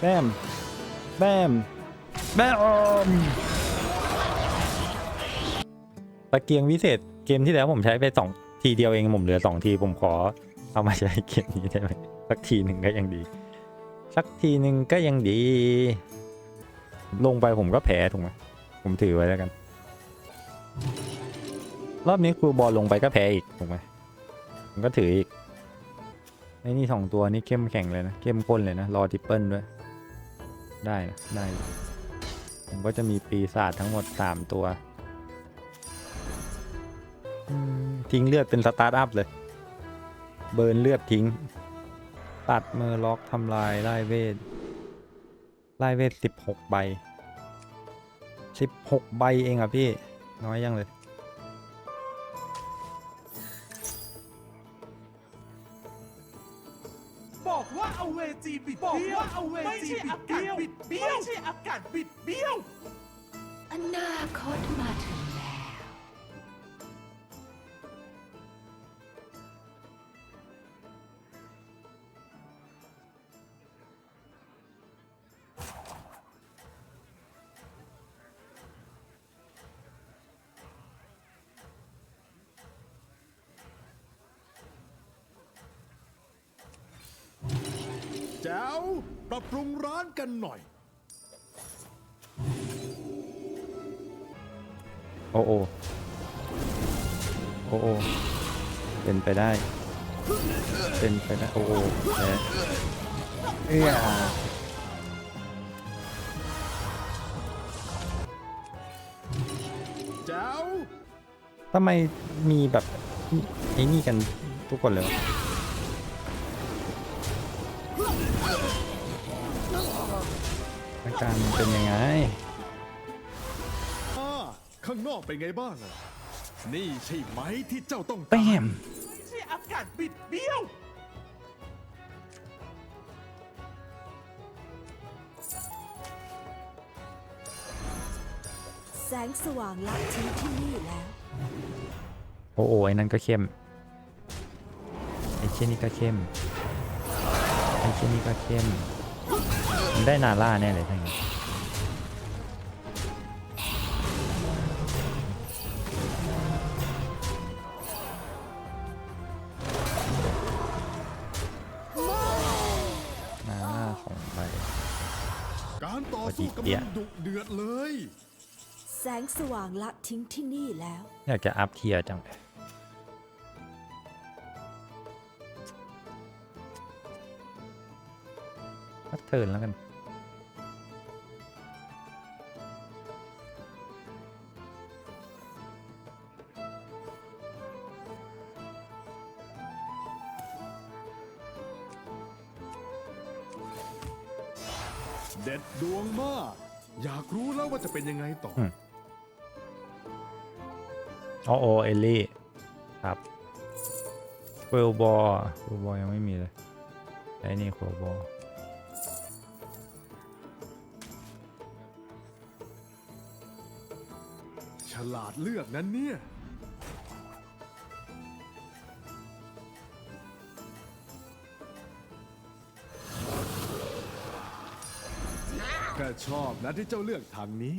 แบมแบมแบมตะเกียงวิเศษเกมที่แล้วผมใช้ไปสองทีเดียวเองผมเหลือสองทีผมขอเอามาใช้เกมนี้ได้ไหมสักทีหนึ่งก็ยังดี สักทีหนึ่งก็ยังดี ลงไปผมก็แพ้ถูกไหมผมถือไว้แล้วกัน รอบนี้ครูบอลลงไปก็แพ้อีกถูกไหมผมก็ถืออีกไอ้นี่สองตัวนี่เข้มแข็งเลยนะ เข้มข้นเลยนะ รอทิปเปิลด้วย ได้นะได้ ผมก็จะมีปีศาจทั้งหมด 3 ตัว ทิ้งเลือดเป็นสตาร์ทอัพเลย เบิร์นเลือดทิ้ง ตัดมือล็อกทำลายไล่เวทไล่เวทสิบหกใบสิบหกใบเองอะพี่ น้อยยังเลย ดเบี้ยวบิดเบี้ยว ไม่ใช่อากาศบิดเบี้ยว อนาคตมาถึงแล้วแจ๋ว ปรับปรุงร้านกันหน่อย โอ้โอโอ้โอเป็นไปได้ เป็นไปได้ โอ้โอแพ้เอื้อแจ๋วทำไมมีแบบไอ้นี่กันทุกคนเลยวะ การมันเป็นยังไงอ่าข้างนอกเป็นไงบ้างอะนี่ใช่ไหมที่เจ้าต้องแปการมไม่ใช่อากาศบิดเบี้ยว แสงสว่างลับทิ้งที่นี่แล้ว โอ้โอไอ้นั่นก็เข้มไอ้เช่นนี่ก็เข้มไอ้เช่นนี่ก็เข้ม มันได้นาล่าแน่เลยทั้งนี้นนาล่าสองใบการต่อสู้พอดีเตี้กำยลังดุเดือดเลย แสงสว่างลับทิ้งที่นี่แล้ว อยากจะอัพเทียร์จังเลยพักเทิร์นแล้วกัน เด็ดดวงมากอยากรู้แล้วว่าจะเป็นยังไงต่ออมโอโอเอลลี่ครับเฟลบอลเฟลบอลยังไม่มีเลยไอ้นี่เฟลบอลฉลาดเลือกนั้นเนี่ย ชอบนะที่เจ้าเลือกทางนี้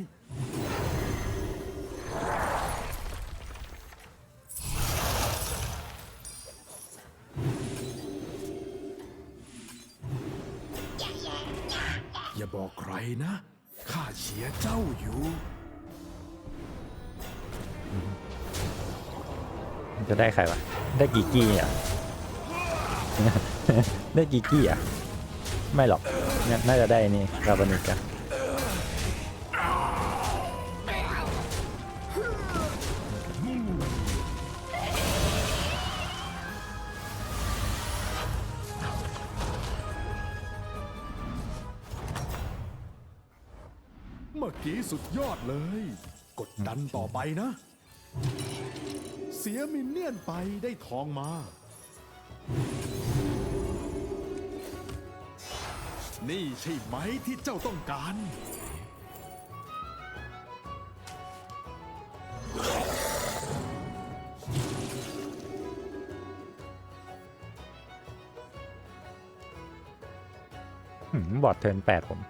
อย่าบอกใครนะ ข้าเชียร์เจ้าอยู่ จะได้ใครวะ ได้กี่กี้อะ ได้กี่กี้อะ ไม่หรอก น่าจะได้นี่คาบอนิกะ เมื่อกี้สุดยอดเลย กดดันต่อไปนะ เสียมินเนี่ยนไปได้ทองมา นี่ใช่ไหมที่เจ้าต้องการ หืมบอดเทิร์นแปดผม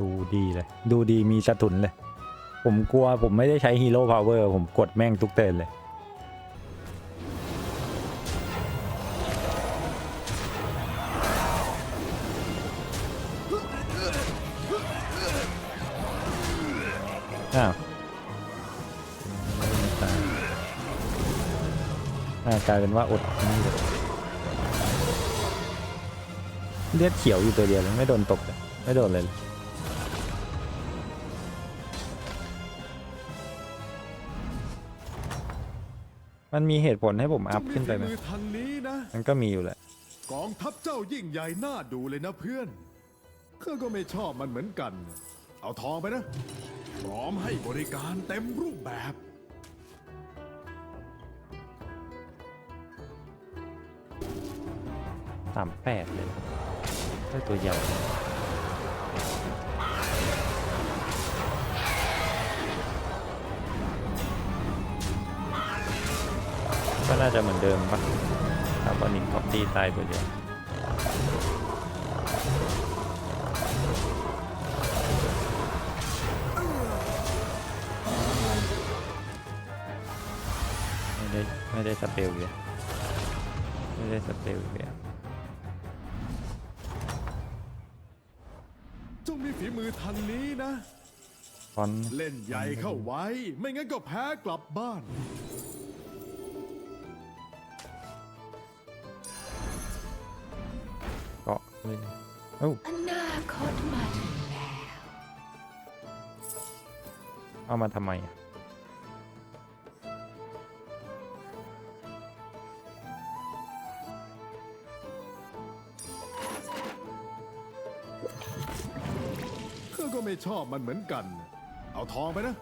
ดูดีเลย ดูดีมีสะทุนเลย ผมกลัวผมไม่ได้ใช้ฮีโร่พาวเวอร์ผมกดแม่งทุกเทิร์นเลย อ้าวไม่ตาน่ากลายเป็นว่าอดนี่เลยเลือดเขียวอยู่ตัวเดียวเลยไม่โดนตกเลยไม่โดนเลย มันมีเหตุผลให้ผมอัพขึ้นไปไหมมือทางนี้นะมันก็มีอยู่แหละ กองทัพเจ้ายิ่งใหญ่น่าดูเลยนะเพื่อนข้าก็ไม่ชอบมันเหมือนกัน เอาทองไปนะ พร้อมให้บริการเต็มรูปแบบ สามแปดเลยได้ตัวใหญ่ ก็น่าจะเหมือนเดิมปะถ้าบอลนิงท็อปตีตายตัวเดียวไม่ได้ไม่ได้สเปลเลยไม่ได้สเปลเลยจงมีฝีมือทางนี้นะ ฟอนต์ เล่นใหญ่เข้าไว้ ไม่งั้นก็แพ้กลับบ้าน เกาะเลยเอ้าอนาคตมาถึงแล้วเอามาทำไมอะข้าก็ไม่ชอบมันเหมือนกัน เอาทองไปนะ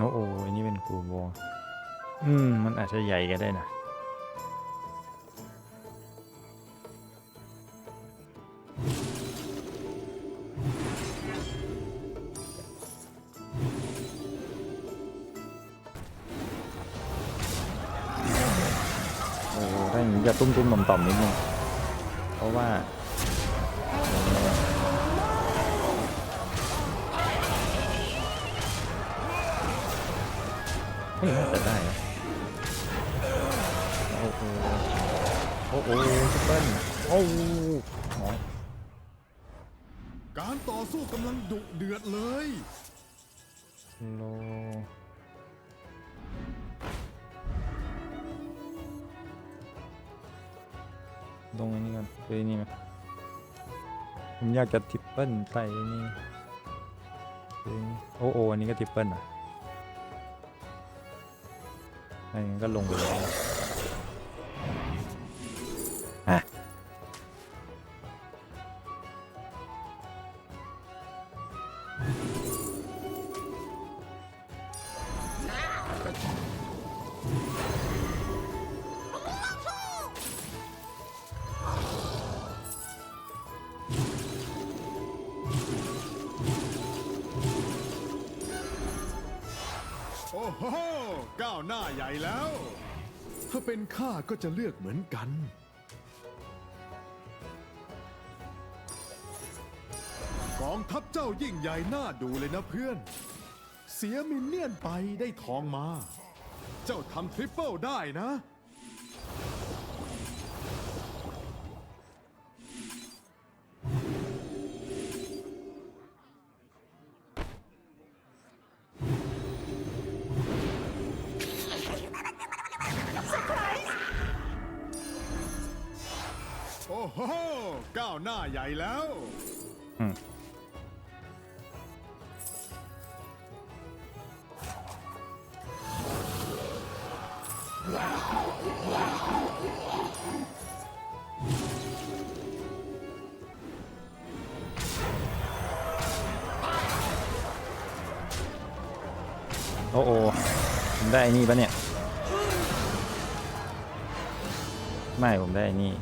โอ้โหอันนี้เป็นกูโบอืม มันอาจจะใหญ่ก็ได้นะ โอ้โหถ้อย่างนี้จะตุ้มๆต่อมๆนิดนึง เฮ้ยน่าจะได้นะโอ้โหโอ้โหซุปเปอร์โอ้โหน้อยการต่อสู้กำลังดุเดือดเลย โลลงอันนี้ก่อนซื้ออนนี่ไหมผมอยากจะทริปเปิลใส่อันนี่ซื้ออันนี้โอ้โหอันนี้ก็ทริปเปิลอะ อันนี้ก็ลงไปเลย ก้าวหน้าใหญ่แล้ว ถ้าเป็นข้าก็จะเลือกเหมือนกัน กองทัพเจ้ายิ่งใหญ่น่าดูเลยนะเพื่อน เสียมินเนี่ยนไปได้ทองมา เจ้าทำทริปเปิลได้นะ โอ้โหก้าวหน้าใหญ่แล้วอืม โอ้โหผมได้ไอ้นี่ปะเนี่ย ไม่ ผมได้ไอ้นี่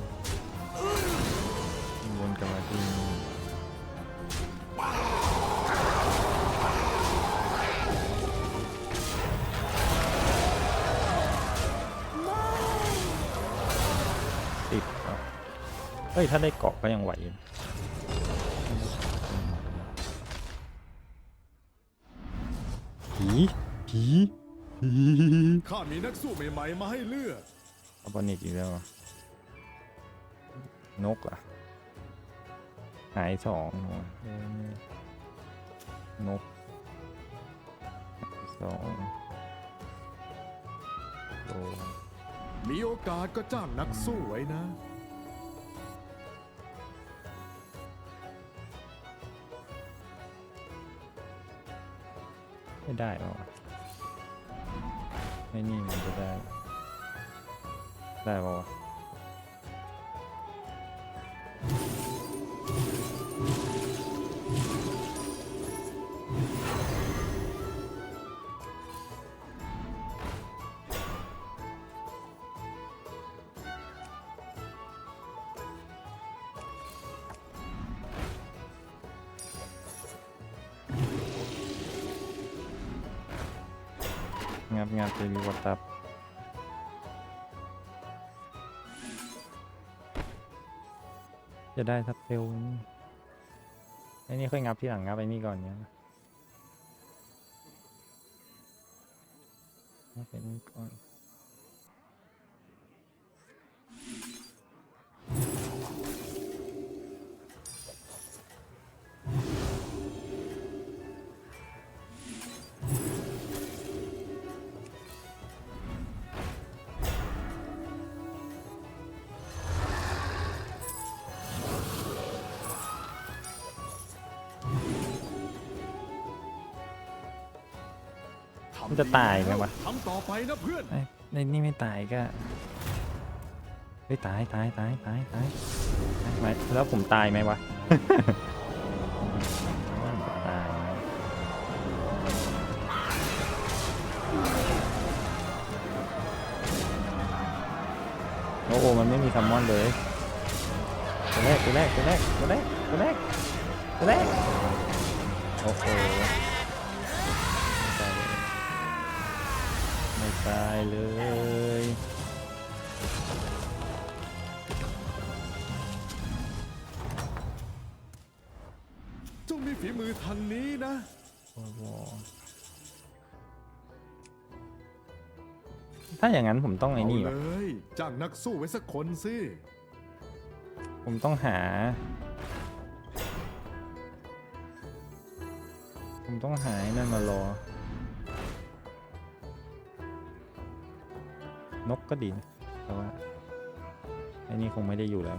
ฮ้ย ถ้าได้เกาะก็ยังไหวอยู่ผีผีผีข้ามีนักสู้ใหม่ๆมาให้เลือกคาร์บอนิกอีกแล้วอะนกอะหายสองเออนกหายสองโดนมีโอกาสก็จ้างนักสู้ไว้นะ ไม่ได้หรอกไม่นี่มันจะได้ ได้ปะวะ งับงับจะมีวัตตับจะได้ทับเร็วนี่ไอ้นี่ค่อยงับที่หลังงับไอ้นี่ก่อนเนี่ยงับไอ้นี่ก่อน มันจะตายไหมวะทำต่อไปนะเพื่อนไอ้ในนี่ไม่ตายก็เฮ้ยตายตายตายตายตายตายไหมแล้วผมตายไหมวะตายไหมโอ้โหมันไม่มีซัมมอนเลยตัวแรกตัวแรกตัวแรกตัวแรกตัวแรกตัวแรกโอ้โห ตายเลยไม่ตายเลยจงมีฝีมือทางนี้นะโอ้โหถ้าอย่างนั้นผมต้องไอ้เอานี่เลวะยจ้างนักสู้ไว้สักคนสิผมต้องหา ผมต้องหาไอ้นั่นมารอ นกก็ดีนะแต่ว่าไอ้นี่คงไม่ได้อยู่แล้ว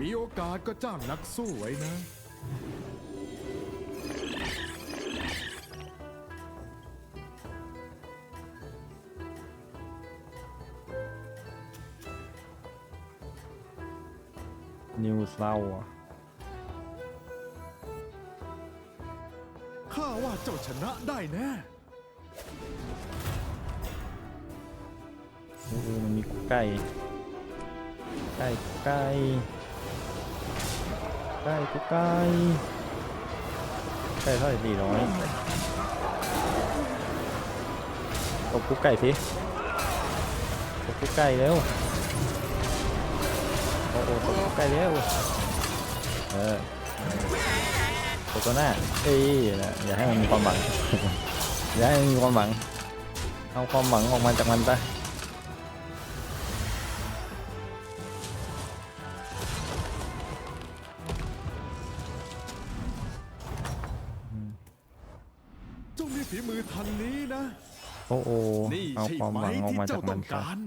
มีโอกาสก็จ้างนักสู้ไว้นะ นิวเศร้าอะข้าว่าเจ้าชนะได้แน่โอ้โหมันมีไก่ ไก่ไก่ ไก่กุ๊กไก่ไก่เท่าไหร่สี่ร้อยตบกุ๊กไก่สิตบกุ๊กไก่เร็วโอ้โหตบกุ๊กไก่เร็วเออตบตัวหน้าเอ้ยนะอย่าให้มันมีความหวัง อย่าให้มันมีความหวัง เอาความหวังออกมาจากมันไป โอ้โหนี่เอาใช่ความไหมหวังออกที่มาจาเจ้ากมัต้อนงซะการ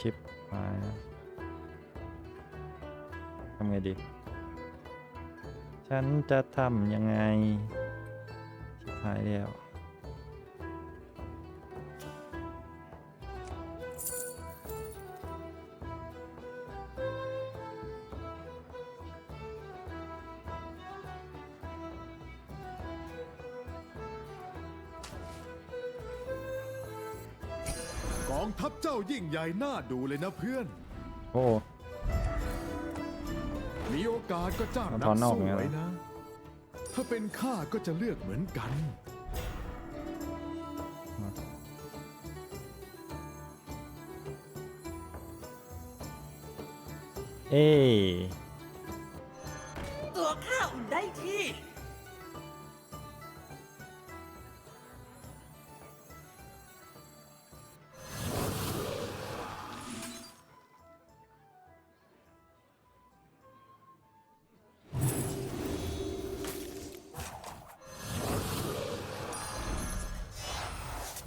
ชิปมาทำไงดี ฉันจะทำยังไงชิบหายแล้ว ใหญ่น่าดูเลยนะเพื่อน โอ้ มีโอกาสก็จ้างเอานัถอกนออกสู้ไงวะไว้นะ ถ้าเป็นข้าก็จะเลือกเหมือนกัน เอ้ยตัวข้าอุ่นได้ที่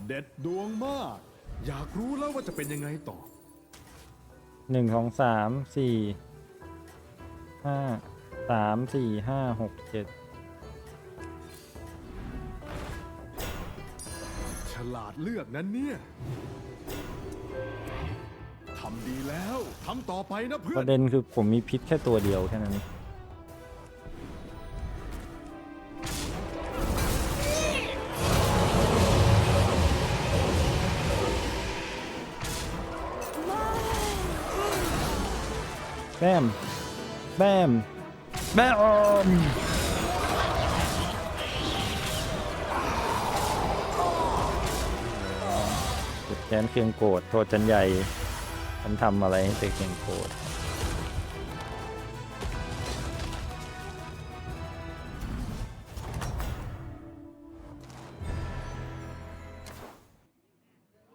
เด็ดดวงมาก อยากรู้แล้วว่าจะเป็นยังไงต่อ หนึ่งสองสามสี่ห้าสามสี่ห้าหกเจ็ดฉลาดเลือกนั้นเนี่ยทำดีแล้วทำต่อไปนะเพื่ปอนระเด็นคือผมมีพิษแค่ตัวเดียวแค่นั้น แบมแบมแบมแค้นเคืองโกรธโทษจันใหญ่ฉันทำอะไรให้เธอเคืองโกรธ